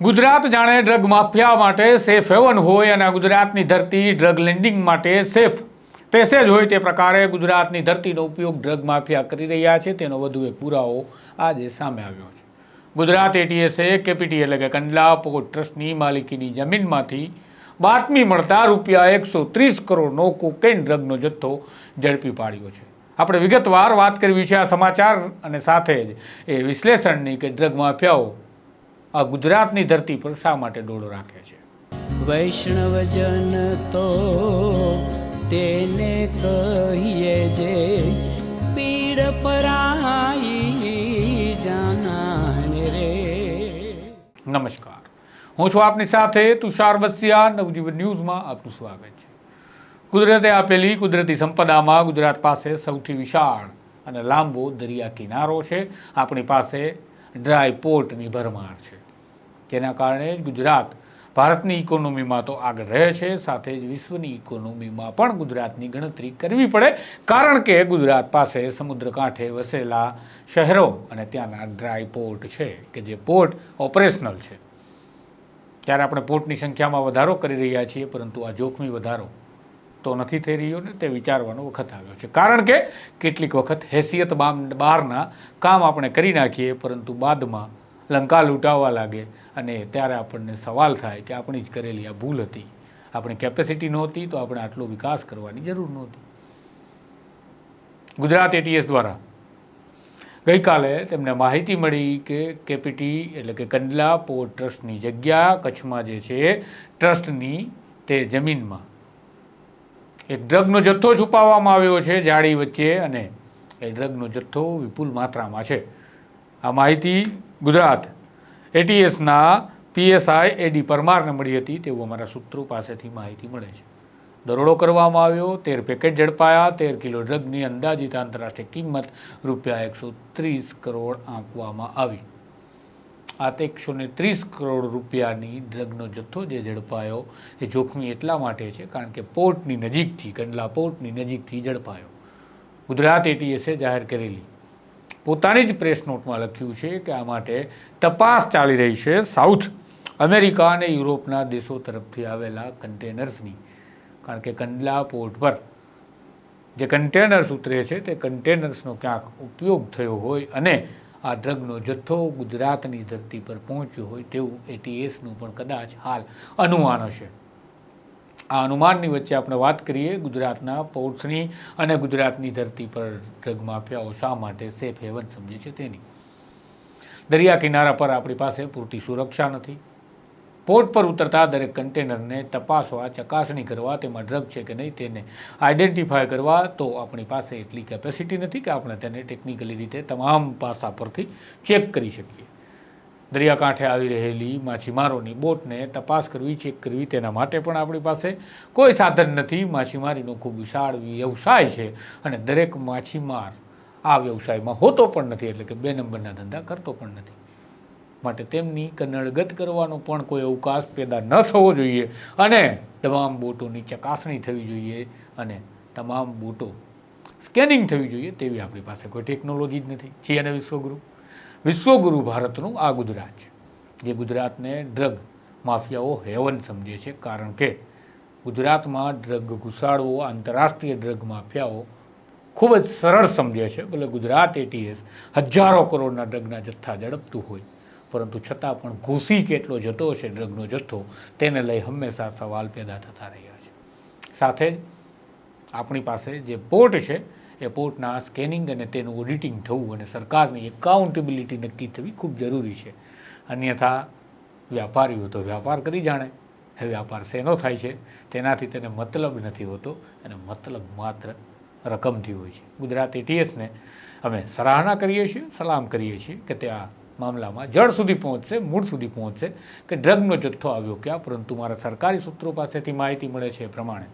ગુજરાત જાણે drug mafia માટે safe haven હોય અને ગુજરાતની ધરતી ડ્રગ લેન્ડિંગ માટે સેફ પેસેજ હોય તે પ્રકારે ગુજરાતની ધરતીનો ઉપયોગ ડ્રગ માફિયા કરી રહ્યા છે. તેનો વધુ એક પુરાવો આજે સામે આવ્યો છે. ગુજરાત એટીએસે કેપીટી એટલે કે કંડલા પોર્ટ ટ્રસ્ટની માલિકીની જમીનમાંથી બાતમી મળતા રૂપિયા એકસો ત્રીસ કરોડનો કોકેન ડ્રગનો જથ્થો ઝડપી પાડ્યો છે. આપણે વિગતવાર વાત કરવી છે આ સમાચાર અને સાથે જ એ વિશ્લેષણની કે ડ્રગ માફિયાઓ આ ગુજરાતની ધરતી પર શા માટે ડોળો રાખે છે? વૈષ્ણવજન તો તેને કહીએ જે પીડ પરાઈ જાનાને રે. નમસ્કાર. હું છું આપની સાથે તુષાર બસિયા નવજીવન ન્યૂઝમાં આપનું સ્વાગત છે. કુદરતે આપેલી કુદરતી સંપદામાં ગુજરાત પાસે સૌથી વિશાળ અને લાંબો દરિયા કિનારો છે. આપણી પાસે ડ્રાય પોર્ટની ભરમાર છે. જેના કારણે ગુજરાત ભારતની ઇકોનોમીમાં તો આગળ રહે છે, સાથે જ વિશ્વની ઇકોનોમીમાં પણ ગુજરાતની ગણતરી કરવી પડે, કારણ કે ગુજરાત પાસે સમુદ્ર કાંઠે વસેલા શહેરો અને ત્યાંના ડ્રાય પોર્ટ છે, કે જે પોર્ટ ઓપરેશનલ છે. ત્યારે આપણે પોર્ટની સંખ્યામાં વધારો કરી રહ્યા છીએ, પરંતુ આ જોખમી વધારો તો નથી થઈ રહ્યો ને તે વિચારવાનો વખત આવ્યો છે. કારણ કે કેટલીક વખત હેસિયત બહારના કામ આપણે કરી નાખીએ, પરંતુ બાદમાં લંકા લૂંટાવા લાગે અને ત્યારે આપણને સવાલ થાય કે આપણી જ કરેલી આ ભૂલ હતી. આપણી કેપેસિટી નહોતી તો આપણે આટલો વિકાસ કરવાની જરૂર નહોતી. ગુજરાત એટીએસ દ્વારા ગઈકાલે તેમને માહિતી મળી કે કેપીટી એટલે કે કંડલા પોર્ટ ટ્રસ્ટની જગ્યા કચ્છમાં જે છે, ટ્રસ્ટની તે જમીનમાં એક ડ્રગનો જથ્થો છુપાવવામાં આવ્યો છે જાળી વચ્ચે અને એ ડ્રગનો જથ્થો વિપુલ માત્રામાં છે. આ માહિતી ગુજરાત એટીએસના પીએસઆઈ એડી પરમારને મળી હતી તેવું અમારા સૂત્રો પાસેથી માહિતી મળે છે. દરોડો કરવામાં આવ્યો, તેર પેકેટ ઝડપાયા, તેર કિલો ડ્રગની અંદાજિત આંતરરાષ્ટ્રીય કિંમત રૂપિયા એકસો ત્રીસ કરોડ આંકવામાં આવી. આ તે એકસો ને ત્રીસ કરોડ રૂપિયાની ડ્રગનો જથ્થો જે ઝડપાયો એ જોખમી એટલા માટે છે કારણ કે પોર્ટની નજીકથી, કંડલા પોર્ટની નજીકથી ઝડપાયો. ગુજરાત એટીએસે જાહેર કરેલી. પોતાની જ પ્રેસ નોટમાં લખ્યું છે કે આ માટે તપાસ ચાલી રહી છે સાઉથ અમેરિકા અને યુરોપના દેશો તરફથી આવેલા કન્ટેનર્સની. કારણ કે કંડલા પોર્ટ પર જે કન્ટેનર્સ ઉતરે છે તે કન્ટેનર્સનો ક્યાંક ઉપયોગ થયો હોય અને આ ડ્રગનો જથ્થો ગુજરાતની ધરતી પર પહોંચ્યો હોય તેવું એટીએસનું પણ કદાચ હાલ અનુમાન હશે. આ અનુમાનની વચ્ચે આપણે વાત કરીએ ગુજરાતના પોર્ટ્સની અને ગુજરાતની ધરતી પર ડ્રગ માફિયાઓ શા માટે સેફ હેવન સમજે છે તેની. દરિયા કિનારા પર આપણી પાસે પૂરતી સુરક્ષા નથી. પોર્ટ પર ઉતરતા દરેક કન્ટેનરને તપાસવા, ચકાસણી કરવા, તેમાં ડ્રગ છે કે નહીં તેને આઈડેન્ટિફાય કરવા તો આપણી પાસે એટલી કેપેસિટી નથી કે આપણે તેને ટેકનિકલી રીતે તમામ પાસા પરથી ચેક કરી શકીએ. દરિયાકાંઠે આવી રહેલી માછીમારોની બોટને તપાસ કરવી, ચેક કરવી, તેના માટે પણ આપણી પાસે કોઈ સાધન નથી. માછીમારીનો ખૂબ વિશાળ વ્યવસાય છે અને દરેક માછીમાર આ વ્યવસાયમાં હોતો પણ નથી, એટલે કે બે નંબરના ધંધા કરતો પણ નથી. માટે તેમની કન્નડગત કરવાનો પણ કોઈ અવકાશ પેદા ન થવો જોઈએ અને તમામ બોટોની ચકાસણી થવી જોઈએ અને તમામ બોટો સ્કેનિંગ થવી જોઈએ, તેવી આપણી પાસે કોઈ ટેકનોલોજી જ નથી. છે અને વિશ્વગુરુ. વિશ્વગુરુ ભારતનું આ ગુજરાત છે. જે ગુજરાતને ડ્રગ માફિયાઓ હેવન સમજે છે, કારણ કે ગુજરાતમાં ડ્રગ ઘુસાડવો, આંતરરાષ્ટ્રીય ડ્રગ માફિયાઓ ખૂબ જ સરળ સમજે છે. ભલે ગુજરાત એટીએસ હજારો કરોડના ડ્રગના જથ્થા ઝડપતું હોય, પરંતુ છતાં પણ ઘૂસી કેટલો જતો છે ડ્રગનો જથ્થો, તેને લઈ હંમેશા સવાલ પેદા થતા રહ્યા છે. સાથે જ આપણી પાસે જે પોર્ટ છે એ પોર્ટના સ્કેનિંગ અને તેનું ઓડિટિંગ થવું અને સરકારની એકાઉન્ટેબિલિટી નક્કી થવી ખૂબ જરૂરી છે. અન્યથા વ્યાપારીઓ તો વ્યાપાર કરી જાણે. એ વ્યાપાર શેનો થાય છે? તેનાથી તેને મતલબ નથી હોતો અને મતલબ માત્ર રકમથી હોય છે. ગુજરાત એટીએસને અમે સરાહના કરીએ છીએ, સલામ કરીએ છીએ કે તે આ મામલામાં જળ સુધી પહોંચશે, મૂળ સુધી પહોંચશે કે ડ્રગનો જથ્થો આવ્યો ક્યાં, પરંતુ મારા સરકારી સૂત્રો પાસેથી માહિતી મળે છે એ પ્રમાણે.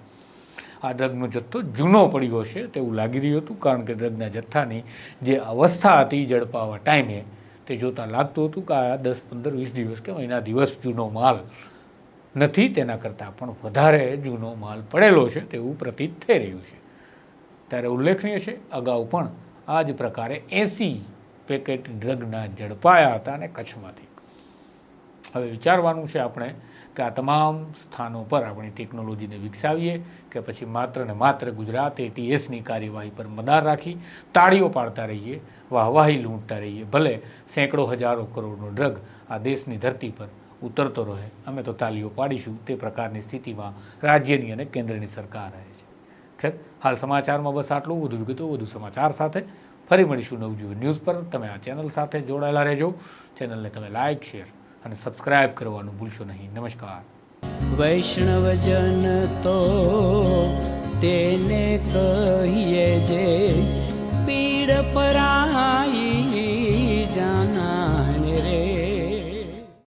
આ ડ્રગનો જથ્થો જૂનો પડ્યો છે તેવું લાગી રહ્યું હતું કારણ કે ડ્રગના જથ્થાની જે અવસ્થા હતી ઝડપાવા ટાઈમે તે જોતાં લાગતું હતું કે આ દસ પંદર વીસ દિવસ કે મહિના દિવસ જૂનો માલ નથી તેના કરતાં પણ વધારે જૂનો માલ પડેલો છે તેવું પ્રતીત થઈ રહ્યું છે. ત્યારે ઉલ્લેખનીય છે, અગાઉ પણ આ જ પ્રકારે એંસી પેકેટ ડ્રગના ઝડપાયા હતા અને કચ્છમાંથી. હવે વિચારવાનું છે આપણે કે આ તમામ સ્થાનો પર આપણી ટેકનોલોજીને વિકસાવીએ કે પછી માત્ર ને માત્ર ગુજરાત એટીએસની કાર્યવાહી પર મદાર રાખી, તાળીઓ પાડતા રહીએ, વાહવાહી લૂંટતા રહીએ, ભલે સેંકડો હજારો કરોડનો ડ્રગ આ દેશની ધરતી પર ઉતરતો રહે, અમે તો તાલીઓ પાડીશું, તે પ્રકારની સ્થિતિમાં રાજ્યની અને કેન્દ્રની સરકાર રહે છે. ખેર, હાલ સમાચારમાં બસ આટલું, વધુ વિગતો, વધુ સમાચાર સાથે ફરી મળીશું નવજીવન ન્યૂઝ પર. તમે આ ચેનલ સાથે જોડાયેલા રહેજો. ચેનલને તમે લાઇક શેર અને સબસ્ક્રાઇબ કરવાનું ભૂલશો નહીં. નમસ્કાર. વૈષ્ણવજન તો તેને કહીએ જે પીડ જાના